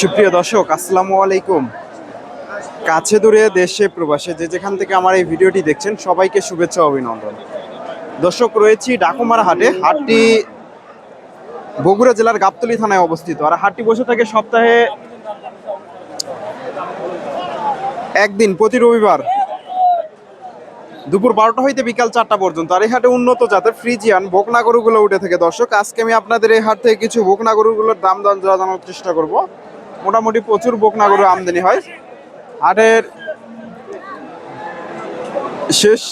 সুপ্রিয় দর্শক, আসসালামু আলাইকুম। কাছে দূরে দেশে প্রবাসে যে যেখান থেকে আমার এই ভিডিওটি দেখছেন, সবাইকে শুভেচ্ছা অভিনন্দন। দর্শক, রয়েছি ডাকুমার হাটে, হাটটি বগুড়া জেলার গাবতলী থানায় অবস্থিত। আর হাটটি বসে থাকে সপ্তাহে একদিন, প্রতি রবিবার। দুপুর বারোটা হইতে বিকাল চারটা পর্যন্ত। আর এই হাটে উন্নত জাতের ফ্রিজিয়ান বকনা গরুগুলো উঠে থাকে। দর্শক আজকে আমি আপনাদের এই হাট থেকে কিছু বকনা গরুগুলোর দাম দাম জানানোর চেষ্টা করব। মোটামুটি প্রচুর বকনা গরু আমদানি হয়। হাটের শেষ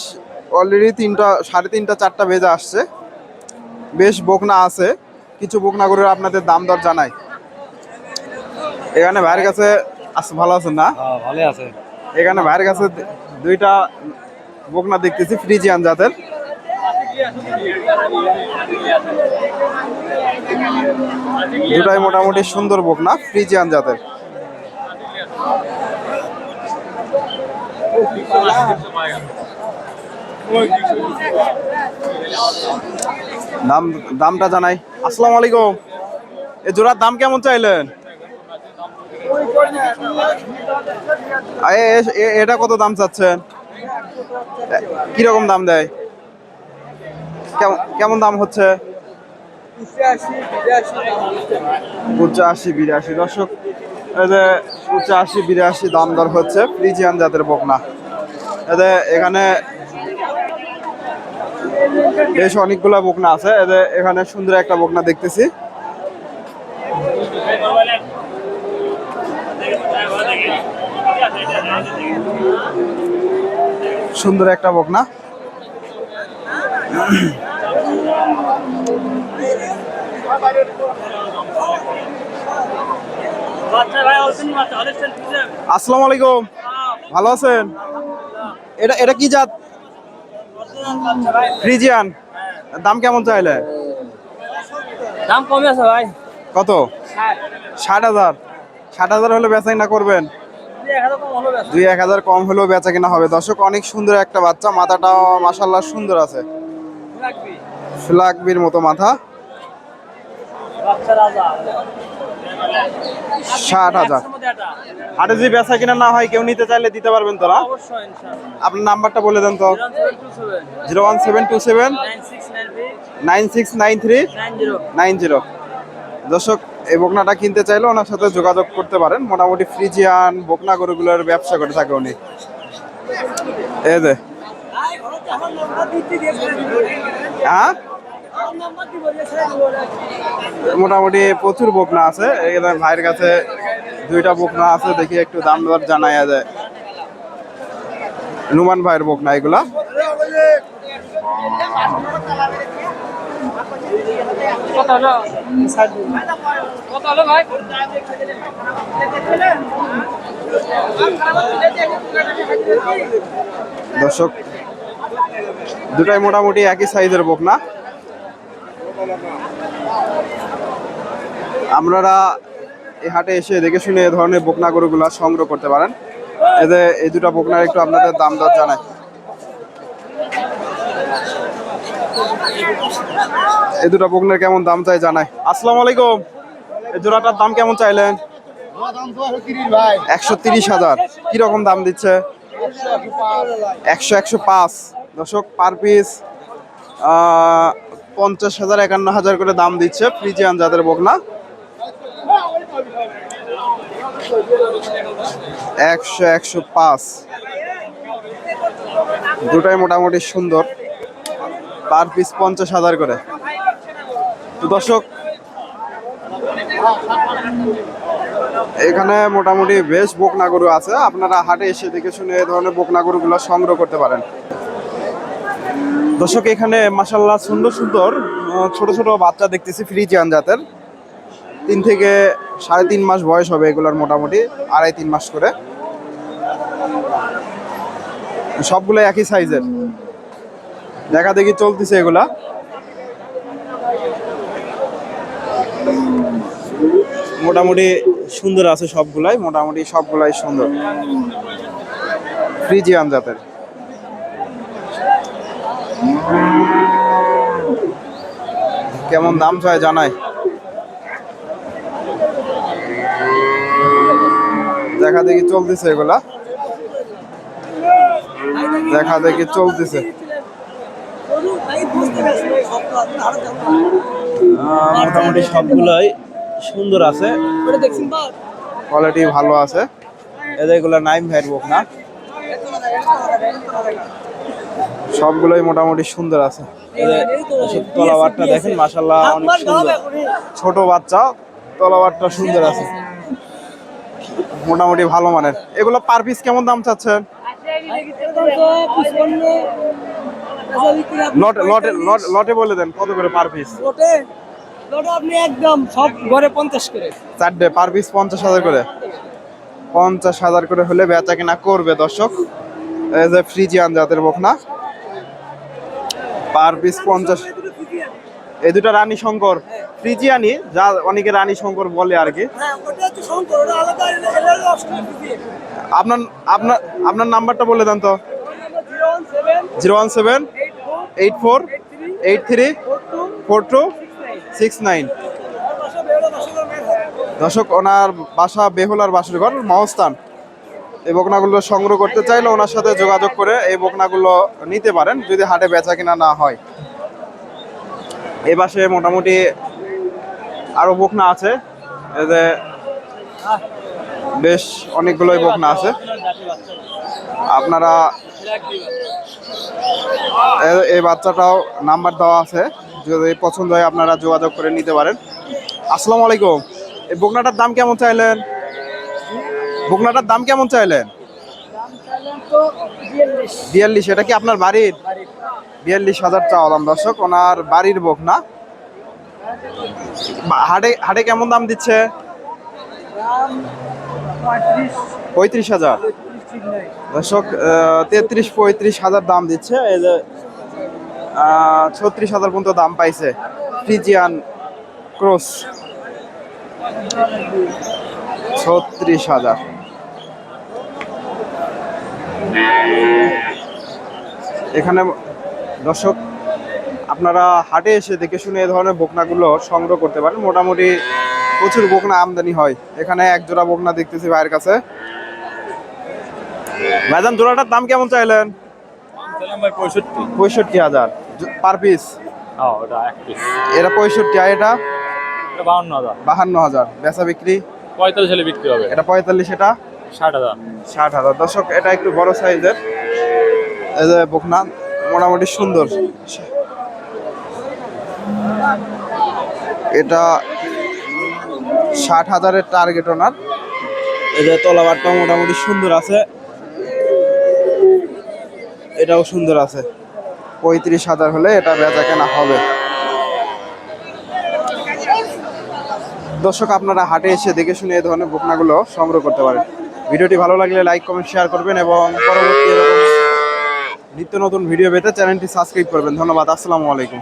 অলরেডি তিনটা সাড়ে তিনটা চারটা বেজে আসছে। বেশ বকনা আছে। কিছু বকনা গরুর আপনাদের দাম দর জানাই। এখানে ভাইয়ের কাছে আস ভালো আছেন না? হ্যাঁ ভালো আছে। এখানে ভাইয়ের কাছে দুইটা বকনা দেখতেছি, ফ্রিজিয়ান জাতের। দুটাই মোটামুটি সুন্দর বকনা, ফ্রিজিয়ান জাতের। দাম, দামটা জানাই। আসসালাম আলাইকুম। এ জোড়ার দাম কেমন চাইলেন? এটা কত দাম চাচ্ছেন? কীরকম দাম দেয়? কেমন দাম হচ্ছে? পঁচাশি, বিরাশি। দর্শক পঁচাশি, বিরাশি দাম দর হচ্ছে ফ্রিজিয়ান জাতের বকনা। এতে এখানে বেশ অনেকগুলো বকনা আছে। এতে এখানে সুন্দর একটা বকনা দেখতেছি। সুন্দর একটা বকনা। আসসালামু আলাইকুম। ভালো আছেন? এটা এটা কি জাত? ফ্রিজিয়ান। দাম কেমন চাইলে? দাম কমে আছে ভাই। কত? ষাট। হাজার। ষাট হাজার হলে বেচাই না করবেন। দুই এক হাজার কম হলেও বেচা কিনা হবে। দর্শক, অনেক সুন্দর একটা বাচ্চা মাথাটা মাসাল্লাহ সুন্দর আছে। ফ্লাগবির মতো মাথা। ষাট হাজার। হাটে যদি বেচা কিনা না হয়, কেউ নিতে চাইলে দিতে পারবেন তোরা আপনার নাম্বারটা বলে দেন তো। Zero one seven two seven. Nine six nine three. Nine zero. দর্শক এই বকনাটা কিনতে চাইলে ওনার সাথে যোগাযোগ করতে পারেন। মোটামুটি ফ্রিজিয়ান, বকনা গরুগুলোর ব্যবসা করে থাকে উনি। এই যে। হ্যাঁ? মোটামুটি প্রচুর বকনা আছে। ভাইয়ের কাছে দুইটা বকনা আছে, দেখি একটু দাম দর জানাইয়া যায়। নুমান ভাইয়ের বকনা এগুলা। কত হলো কত হলো ভাই দর্শক, দুটাই মোটামুটি একই সাইজের বকনা আপনারা এই হাটে এসে দেখে শুনে এ ধরনের বকনা গরুগুলা সংগ্রহ করতে পারেন। এতে এই দুটো বোকনার একটু আপনাদের দাম দর জানাই। এই দুটা বকনার কেমন দাম চাই জানাই। আসসালামু আলাইকুম। এই জোড়াটার দাম কেমন চাইলেন? একশো তিরিশ হাজার। কীরকম দাম দিচ্ছে? একশো একশো পাঁচ। দশক পার পিস পঞ্চাশ হাজার, একান্ন হাজার করে দাম দিচ্ছে ফ্রিজিয়ান যাদের বকনা একশো একশো পাঁচ। দুটাই মোটামুটি সুন্দর। পার পিস পঞ্চাশ হাজার করে। তো দর্শক, এখানে মোটামুটি বেশ বকনা গরু আছে। আপনারা হাটে এসে দেখে শুনে এই ধরনের বকনা গরুগুলো সংগ্রহ করতে পারেন। দর্শক, এখানে মাসাল্লাহ সুন্দর সুন্দর ছোট ছোট বাচ্চা দেখতেছি ফ্রিজিয়ান জাতের। তিন থেকে সাড়ে তিন মাস বয়স হবে এগুলোর মোটামুটি, আড়াই তিন মাস করে। সবগুলো একই সাইজের। দেখা দেখি চলতেছে এগুলা। মোটামুটি সুন্দর আছে সবগুলাই, মোটামুটি সবগুলাই সুন্দর। ফ্রিজিয়ান জাতের। কেমন দাম চায় জানাই? দেখা দেখি চলতেছে এগুলা। দেখা দেখি চলতেছে। মোটামুটি সবগুলোই সুন্দর আছে। কোয়ালিটি ভালো আছে। এগুলো নাইম ভাইয়ের বুক না? সবগুলোই মোটামুটি সুন্দর আছে। তলাবারটা দেখেন মাসাল্লাহ অনেক সুন্দর। ছোট বাচ্চা তলাবারটা সুন্দর আছে। মোটামুটি ভালো মানের। এগুলো পার পিস কেমন দাম চাচ্ছেন? লটে লটে বলে দেন কত করে পার পিস লোটে লোটে আপনি একদম সব ঘরে পঞ্চাশ করে। চারটে পার পিস পঞ্চাশ হাজার করে। পঞ্চাশ হাজার করে হলে বেচা কিনা করবে দর্শক। এই যে ফ্রিজিয়ান জাতের বকনা। পার পিস পঞ্চাশ। এই দুটো রানী শঙ্কর। ফ্রিজিয়ানি যা অনেকে রানী শঙ্কর বলে আর কি। হ্যাঁ আপনার আপনার আপনার নাম্বারটা বলে দেন তো। Zero one seven eight four eight three four two six nine দর্শক, ওনার বাসা বেহুলার বাসুরঘর মহস্থান। এই বকনাগুলো সংগ্রহ করতে চাইলে ওনার সাথে যোগাযোগ করে এই বকনাগুলো নিতে পারেন, যদি হাটে বেচা কিনা না হয়। এই পাশে মোটামুটি আরও বকনা আছে। যে বেশ অনেকগুলোই বকনা আছে। আপনারা এই বাচ্চাটাও নাম্বার দেওয়া আছে। যদি পছন্দ হয় আপনারা যোগাযোগ করে নিতে পারেন। আসসালামু আলাইকুম। এই বকনাটার দাম কেমন চাইলেন? বকনাটার দাম কেমন চাইলেন? বিয়াল্লিশ। এটা কি আপনার বাড়ির? বিয়াল্লিশ হাজার চাওয়া দর্শক, ওনার বাড়ির বকনা। হাটে হাটে কেমন দাম দিচ্ছে? পঁয়ত্রিশ হাজার। দর্শক তেত্রিশ, পঁয়ত্রিশ হাজার দাম দিচ্ছে। এই যে ছত্রিশ হাজার পর্যন্ত দাম পাইছে ফ্রিজিয়ান ক্রস। ছত্রিশ হাজার। এখানে দর্শক, আপনারা হাটে এসে দেখে শুনে এই ধরনের বকনাগুলো সংগ্রহ করতে পারেন। মোটামুটি প্রচুর বকনা আমদানি হয়। এখানে এক জোড়া বকনা দেখতেছি ভাইয়ের কাছে। ভাইজান, জোড়াটার দাম কেমন চাইলেন? পঁয়ষট্টি হাজার। Per piece? এটা পঁয়ষট্টি, আর এটা? বাউন্ন হাজার বাহান্ন হাজার। বেচা বিক্রি? পঁয়তাল্লিশ হলে বিক্রি হবে এটা পঁয়তাল্লিশ, এটা? ষাট হাজার। ষাট হাজার দর্শক, এটা একটু বড় সাইজের। এই যে বকনা, মোটামুটি সুন্দর। এটা ষাট হাজারের টার্গেট ওনার এই যে তলাবারটা মোটামুটি সুন্দর আছে। এটাও সুন্দর আছে। পঁয়ত্রিশ হাজার হলে এটা বেচা কেনা হবে। দর্শক, আপনারা হাটে এসে দেখে শুনে এই ধরনের বকনাগুলো সংগ্রহ করতে পারেন। ভিডিওটি ভালো লাগলে লাইক কমেন্ট শেয়ার করবেন এবং পরবর্তী নিত্য নতুন ভিডিও পেতে চ্যানেলটি সাবস্ক্রাইব করবেন। ধন্যবাদ, আসসালামু আলাইকুম।